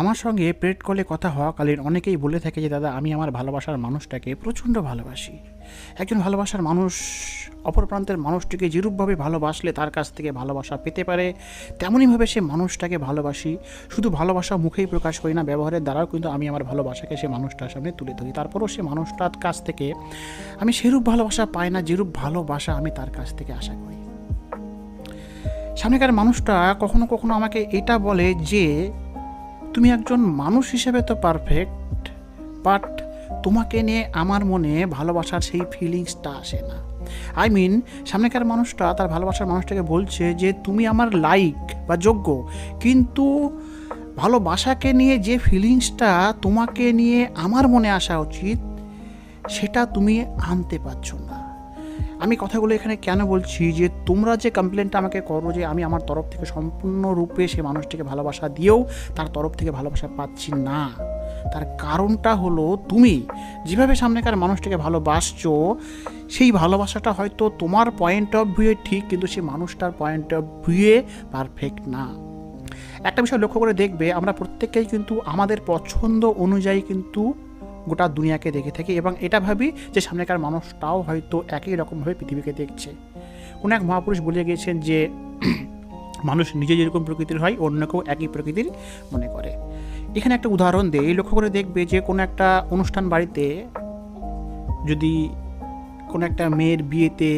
আমার সঙ্গে প্রেড কলে কথা হওয়াকালীন অনেকেই বলে থাকে যে, দাদা, আমি আমার ভালোবাসার মানুষটাকে প্রচণ্ড ভালোবাসি। একজন ভালোবাসার মানুষ অপর প্রান্তের মানুষটিকে যেরূপভাবে ভালোবাসলে তার কাছ থেকে ভালোবাসা পেতে পারে, তেমনইভাবে সে মানুষটাকে ভালোবাসি। শুধু ভালোবাসা মুখেই প্রকাশ করি না, ব্যবহারের দ্বারাও কিন্তু আমি আমার ভালোবাসাকে সে মানুষটার সামনে তুলে ধরি। তারপরও সে মানুষটার কাছ থেকে আমি সেরূপ ভালোবাসা পাই না, যেরূপ ভালোবাসা আমি তার কাছ থেকে আশা করি। সামনেকার মানুষটা কখনো কখনো আমাকে এটা বলে যে তুমি একজন মানুষ হিসেবে তো পারফেক্ট বাট তোমাকে নিয়ে আমার মনে ভালোবাসার সেই ফিলিংসটা আসে না। আই মিন সামনেকার মানুষটা, তার ভালোবাসার মানুষটাকে বলছে যে, তুমি আমার লাইক বা যোগ্য, কিন্তু ভালোবাসাকে নিয়ে যে ফিলিংসটা তোমাকে নিয়ে আমার মনে আসা উচিত, সেটা তুমি আনতে পারছ না। আমি কথাগুলো এখানে কেন বলছি? যে তোমরা যে কমপ্লেনটা আমাকে করো যে আমি আমার তরফ থেকে সম্পূর্ণরূপে সে মানুষটিকে ভালোবাসা দিয়েও তার তরফ থেকে ভালোবাসা পাচ্ছি না। তার কারণটা হলো তুমি যেভাবে সামনেকার মানুষটিকে ভালোবাসছো, সেই ভালোবাসাটা হয়তো তোমার পয়েন্ট অফ ভিউয়ে ঠিক, কিন্তু সেই মানুষটার পয়েন্ট অফ ভিউয়ে পারফেক্ট না। একটা বিষয় লক্ষ্য করে দেখবে, আমরা প্রত্যেকেই কিন্তু আমাদের পছন্দ অনুযায়ী কিন্তু গোটা দুনিয়াকে দেখে থাকি এবং এটা ভাবি যে সামনেকার মানুষটাও হয়তো একই রকমভাবে পৃথিবীকে দেখছে। কোনো এক মহাপুরুষ বলে গিয়েছেন যে মানুষ নিজে যেরকম প্রকৃতির হয় অন্যকেও একই প্রকৃতির মনে করে। এখানে একটা উদাহরণ দেই, লক্ষ্য করে দেখবে যে কোনো একটা অনুষ্ঠান বাড়িতে যদি কোনো একটা মেয়ের বিয়েতে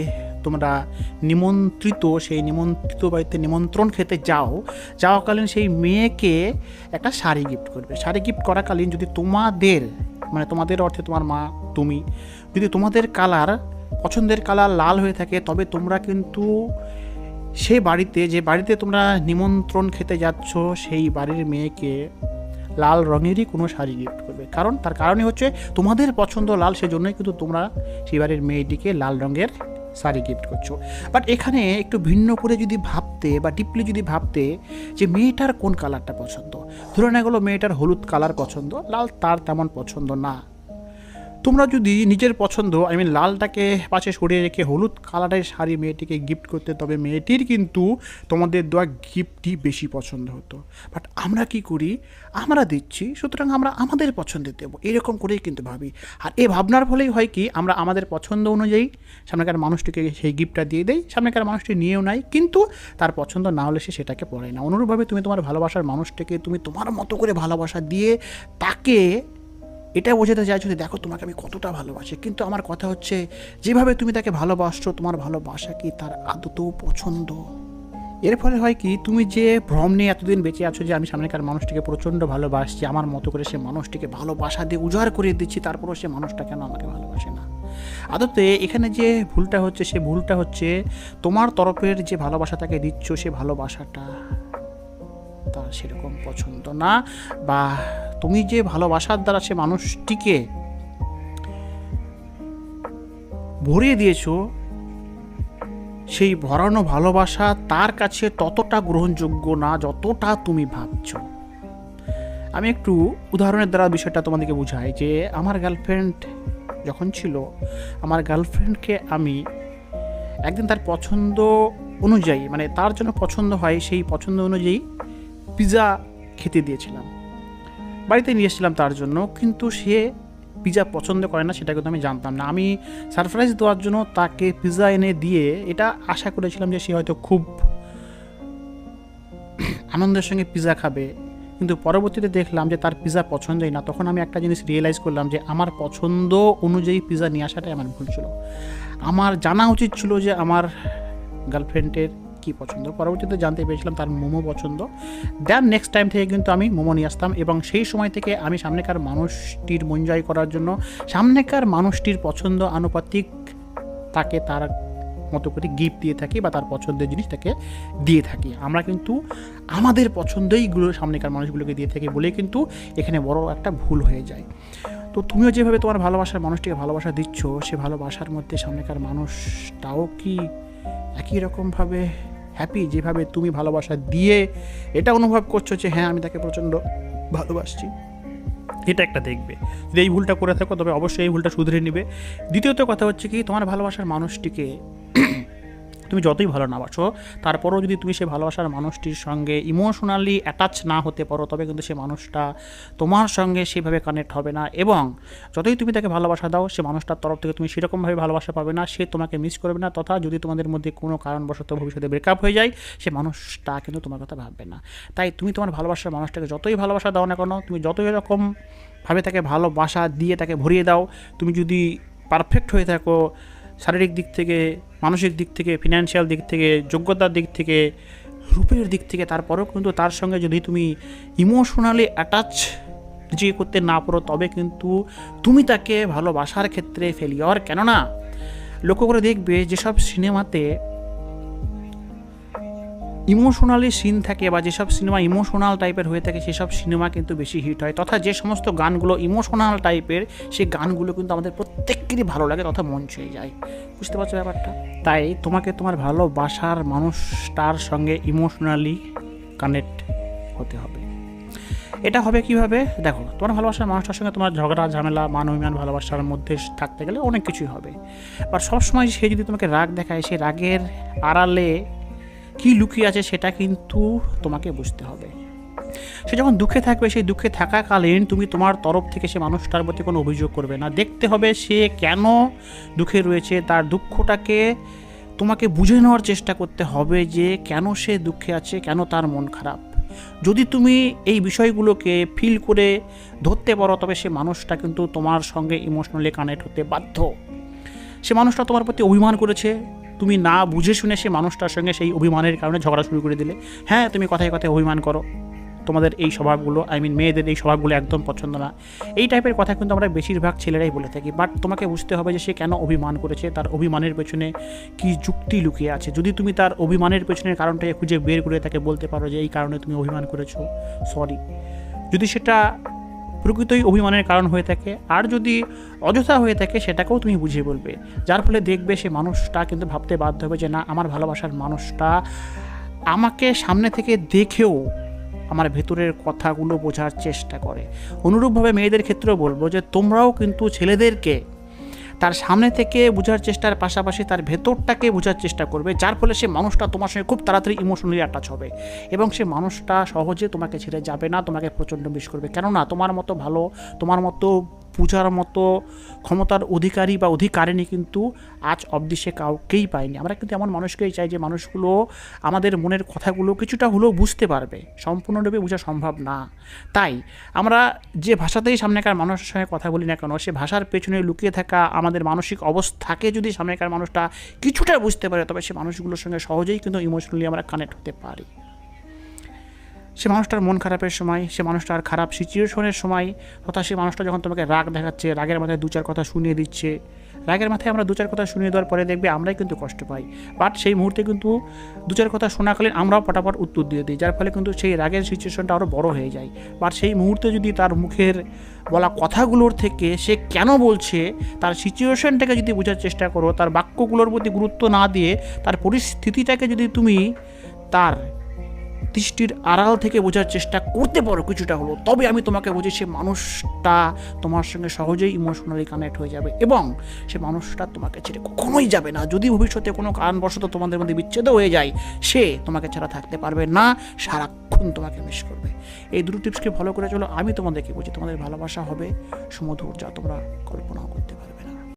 তোমরা নিমন্ত্রিত, সেই নিমন্ত্রিত বাড়িতে নিমন্ত্রণ খেতে যাও, যাওয়াকালীন সেই মেয়েকে একটা শাড়ি গিফট করবে। শাড়ি গিফট করাকালীন যদি তোমাদের মানে তোমাদের অর্থে তোমার মা, তুমি। যদি তোমাদের কালার পছন্দের কালার লাল হয়ে থাকে, তবে তোমরা কিন্তু সেই বাড়িতে, যে বাড়িতে তোমরা নিমন্ত্রণ খেতে যাচ্ছ, সেই বাড়ির মেয়েকে লাল রঙেরই কোনো শাড়ি গিফট করবে। কারণ, তার কারণে হচ্ছে তোমাদের পছন্দ লাল, সেজন্যই কিন্তু তোমরা সেই বাড়ির মেয়েটিকে লাল রঙের শাড়ি গিফট করছ। বাট এখানে একটু ভিন্ন করে যদি ভাবতে বা ডিপলি যদি ভাবতে যে মেয়েটার কোন কালারটা পছন্দ? ধরে না গেলো মেয়েটার হলুদ কালার পছন্দ, লাল তার তেমন পছন্দ না। তোমরা যদি নিজের পছন্দ আই মিন লালটাকে পাশে সরিয়ে রেখে হলুদ কালারের শাড়ি মেয়েটিকে গিফট করতে, তবে মেয়েটির কিন্তু তোমাদের দেওয়া গিফটই বেশি পছন্দ হতো। বাট আমরা কি করি? আমরা দিচ্ছি, সুতরাং আমরা আমাদের পছন্দের দেবো। এরকম করেই কিন্তু ভাবি। আর এই ভাবনার ফলেই হয় কি? আমরা আমাদের পছন্দ অনুযায়ী সামনেকার মানুষটিকে সেই গিফটটা দিয়ে দেই, সামনেকার মানুষটি নিয়েও নাই কিন্তু তার পছন্দ না হলে সে সেটাকে পড়ে না। অনুরূপভাবে তুমি তোমার ভালোবাসার মানুষটিকে, তুমি তোমার মতো করে ভালোবাসা দিয়ে তাকে এটা বোঝাতে চাইছো যে দেখো, তোমাকে আমি কতটা ভালোবাসি। কিন্তু আমার কথা হচ্ছে, যেভাবে তুমি তাকে ভালোবাসছো, তোমার ভালোবাসা কি তার আদতেও পছন্দ? এর ফলে হয় কি, তুমি যে ভ্রম নিয়ে এতদিন বেঁচে আছো যে আমি সামনেকার মানুষটিকে প্রচণ্ড ভালোবাসছি, আমার মতো করে সে মানুষটিকে ভালোবাসা দিয়ে উজাড় করে দিচ্ছি, তারপরও সে মানুষটা কেন আমাকে ভালোবাসে না? আদতে এখানে যে ভুলটা হচ্ছে, সে ভুলটা হচ্ছে, তোমার তরফের যে ভালোবাসা তাকে দিচ্ছ, সে ভালোবাসাটা তার সেরকম পছন্দ না বা তুমি যে ভালোবাসার দ্বারা সে মানুষটিকে ভরিয়ে দিয়েছ, সেই ভরানো ভালোবাসা তার কাছে ততটা গ্রহণযোগ্য না যতটা তুমি ভাবছ। আমি একটু উদাহরণের দ্বারা বিষয়টা তোমাদেরকে বুঝাই যে, আমার গার্লফ্রেন্ড যখন ছিল, আমার গার্লফ্রেন্ডকে আমি একদিন তার পছন্দ অনুযায়ী মানে তার জন্য পছন্দ হয় সেই পছন্দ অনুযায়ী পিৎজা খেতে দিয়েছিলাম। বাড়িতে নিয়ে এসেছিলাম তার জন্য, কিন্তু সে পিৎজা পছন্দ করে না, সেটা কিন্তু আমি জানতাম না। আমি সারপ্রাইজ দেওয়ার জন্য তাকে পিৎজা এনে দিয়ে এটা আশা করেছিলাম যে সে হয়তো খুব আনন্দের সঙ্গে পিৎজা খাবে। কিন্তু পরবর্তীতে দেখলাম যে তার পিৎজা পছন্দই না। তখন আমি একটা জিনিস রিয়েলাইজ করলাম যে আমার পছন্দ অনুযায়ী পিৎজা নিয়ে আসাটাই আমার ভুল ছিল। আমার জানা উচিত ছিল যে আমার গার্লফ্রেন্ডের কী পছন্দ? পরবর্তীতে জানতে পেরেছিলাম তার মোমো পছন্দ। দেন নেক্সট টাইম থেকে কিন্তু আমি মোমো নিয়ে আসতাম এবং সেই সময় থেকে আমি সামনেকার মানুষটির মন জয় করার জন্য সামনেকার মানুষটির পছন্দ আনুপাতিক তাকে তার মতো করে গিফট দিয়ে থাকি বা তার পছন্দের জিনিস তাকে দিয়ে থাকি। আমরা কিন্তু আমাদের পছন্দইগুলো সামনেকার মানুষগুলোকে দিয়ে থাকি বলেই কিন্তু এখানে বড় একটা ভুল হয়ে যায়। তো তুমিও যেভাবে তোমার ভালোবাসার মানুষটিকে ভালোবাসা দিচ্ছ, সে ভালোবাসার মধ্যে সামনেকার মানুষটাও কি একই রকমভাবে হ্যাপি যেভাবে তুমি ভালোবাসা দিয়ে এটা অনুভব করছ যে হ্যাঁ আমি তাকে প্রচণ্ড ভালোবাসছি। এটা একটা দেখবে। যদি এই ভুলটা করে থাকো, তবে অবশ্যই এই ভুলটা শুধরে নেবে। দ্বিতীয়ত কথা হচ্ছে কি, তোমার ভালোবাসার মানুষটিকে তুমি যতই ভালো না বাসো, তারপরেও যদি তুমি সেই ভালোবাসার মানুষটির সঙ্গে ইমোশনালি অ্যাটাচ না হতে পারো, তবে কিন্তু সে মানুষটা তোমার সঙ্গে সেভাবে কানেক্ট হবে না। এবং যতই তুমি তাকে ভালোবাসা দাও, সে মানুষটার তরফ থেকে তুমি সেরকমভাবে ভালোবাসা পাবে না, সে তোমাকে মিস করবে না, তথা যদি তোমাদের মধ্যে কোনো কারণবশত ভবিষ্যতে ব্রেকআপ হয়ে যায়, সে মানুষটা কিন্তু তোমার কথা ভাববে না। তাই তুমি তোমার ভালোবাসার মানুষটাকে যতই ভালোবাসা দাও না কেন, তুমি যতই এরকম ভাবে তাকে ভালোবাসা দিয়ে তাকে ভরিয়ে দাও, তুমি যদি পারফেক্ট হয়ে থাকো শারীরিক দিক থেকে, মানসিক দিক থেকে ফিনান্সিয়াল দিক থেকে, যোগ্যতার দিক থেকে, রূপের দিক থেকে, তারপরেও কিন্তু তার সঙ্গে যদি তুমি ইমোশনালি অ্যাটাচ নিজেকে করতে না পারো, তবে কিন্তু তুমি তাকে ভালোবাসার ক্ষেত্রে ফেলিওর কেননা, লক্ষ্য করে দেখবে যেসব সিনেমাতে ইমোশনালি সিন থাকে বা যেসব সিনেমা ইমোশনাল টাইপের হয়ে থাকে, সেসব সিনেমা কিন্তু বেশি হিট হয়। তথা যে সমস্ত গানগুলো ইমোশনাল টাইপের, সেই গানগুলো কিন্তু আমাদের প্রত্যেকেরই ভালো লাগে, তথা মন ছুঁয়ে যায়। বুঝতে পারছ ব্যাপারটা? তাই তোমাকে তোমার ভালোবাসার মানুষটার সঙ্গে ইমোশনালি কানেক্ট হতে হবে। এটা হবে কীভাবে? দেখো, তোমার ভালোবাসার মানুষটার সঙ্গে তোমার ঝগড়া, ঝামেলা, মান অভিমান, ভালোবাসার মধ্যে থাকতে গেলে অনেক কিছুই হবে। বাট সবসময় সে যদি তোমাকে রাগ দেখায় সেই রাগের আড়ালে কী লুকিয়ে আছে সেটা কিন্তু তোমাকে বুঝতে হবে। সে যখন দুঃখে থাকবে, সেই দুঃখে থাকাকালীন তুমি তোমার তরফ থেকে সে মানুষটার প্রতি কোনো অভিযোগ করবে না। দেখতে হবে সে কেন দুঃখে রয়েছে, তার দুঃখটাকে তোমাকে বুঝে নেওয়ার চেষ্টা করতে হবে যে কেন সে দুঃখে আছে, কেন তার মন খারাপ। যদি তুমি এই বিষয়গুলোকে ফিল করে ধরতে পারো, তবে সে মানুষটা কিন্তু তোমার সঙ্গে ইমোশনালি কানেক্ট হতে বাধ্য। সে মানুষটা তোমার প্রতি অভিমান করেছে তুমি না বুঝে শুনে সে মানুষটার সঙ্গে সেই অভিমানের কারণে ঝগড়া শুরু করে দিলে। হ্যাঁ তুমি কথায় কথায় অভিমান করো। তোমাদের এই স্বভাবগুলো আই মিন মেয়েদের এই স্বভাবগুলো একদম পছন্দ না। এই টাইপের কথা কিন্তু আমরা বেশিরভাগ ছেলেরাই বলে থাকি। বাট তোমাকে বুঝতে হবে যে সে কেন অভিমান করেছে, তার অভিমানের পেছনে কি যুক্তি লুকিয়ে আছে। যদি তুমি তার অভিমানের পেছনের কারণটাকে খুঁজে বের করে তাকে বলতে পারো যে, এই কারণে তুমি অভিমান করেছ। সরি যদি সেটা প্রকৃতই অভিমানের কারণ হয়ে থাকে। আর যদি অযথা হয়ে থাকে, সেটাকেও তুমি বুঝিয়ে বলবে। যার ফলে দেখবে সে মানুষটা কিন্তু ভাবতে বাধ্য হবে যে, না, আমার ভালোবাসার মানুষটা আমাকে সামনে থেকে দেখেও আমার ভেতরের কথাগুলো বোঝার চেষ্টা করে। অনুরূপভাবে মেয়েদের ক্ষেত্রেও বলব যে, তোমরাও কিন্তু ছেলেদেরকে তার সামনে থেকে বোঝার চেষ্টার পাশাপাশি তার ভেতরটাকে বোঝার চেষ্টা করবে, যার ফলে সে মানুষটা তোমার সঙ্গে খুব তাড়াতাড়ি ইমোশনালি অ্যাটাচ হবে এবং সে মানুষটা সহজে তোমাকে ছেড়ে যাবে না, তোমাকে প্রচণ্ড মিস করবে। কেননা তোমার মতো ভালো, তোমার মতো পূজার মতো ক্ষমতার অধিকারী বা অধিকারিণী কিন্তু আজ অবধি সে কাউকেই পায়নি। আমরা কিন্তু এমন মানুষকেই চাই যে মানুষগুলো আমাদের মনের কথাগুলো কিছুটা হলেও বুঝতে পারবে। সম্পূর্ণরূপে বোঝা সম্ভব না। তাই আমরা যে ভাষাতেই সামনেকার মানুষের সঙ্গে কথা বলি না কেন, সে ভাষার পেছনে লুকিয়ে থাকা আমাদের মানসিক অবস্থাকে যদি সামনেকার মানুষটা কিছুটা বুঝতে পারে, তবে সে মানুষগুলোর সঙ্গে সহজেই কিন্তু ইমোশনালি আমরা কানেক্ট হতে পারি। সে মানুষটার মন খারাপের সময়, সে মানুষটার খারাপ সিচুয়েশনের সময়, তথা সে মানুষটা যখন তোমাকে রাগ দেখাচ্ছে, রাগের মাথায় দু চার কথা শুনিয়ে দিচ্ছে, রাগের মাথায় আমরা দু চার কথা শুনিয়ে দেওয়ার পরে দেখবে আমরাই কিন্তু কষ্ট পাই। বাট সেই মুহূর্তে কিন্তু দু চার কথা শোনাকালীন আমরাও পটাপট উত্তর দিয়ে দিই, যার ফলে কিন্তু সেই রাগের সিচুয়েশনটা আরও বড় হয়ে যায়। বাট সেই মুহূর্তে যদি তার মুখের বলা কথাগুলোর থেকে সে কেন বলছে, তার সিচুয়েশনটাকে যদি বোঝার চেষ্টা করো, তার বাক্যগুলোর প্রতি গুরুত্ব না দিয়ে তার পরিস্থিতিটাকে যদি তুমি তার দৃষ্টির আড়াল থেকে বোঝার চেষ্টা করতে পারো কিছুটা হলো তবে আমি তোমাকে বুঝি সে মানুষটা তোমার সঙ্গে সহজেই ইমোশনালি কানেক্ট হয়ে যাবে এবং সে মানুষটা তোমাকে ছেড়ে কখনোই যাবে না। যদি ভবিষ্যতে কোনো কারণবশত তোমাদের মধ্যে বিচ্ছেদ হয়ে যায়, সে তোমাকে ছাড়া থাকতে পারবে না, সারাক্ষণ তোমাকে মিস করবে। এই দুটো টিপসকে ফলো করে চলো, আমি তোমাদেরকে বুঝি তোমাদের ভালোবাসা হবে, সুমধুর যা তোমরা কল্পনাও করতে পারবে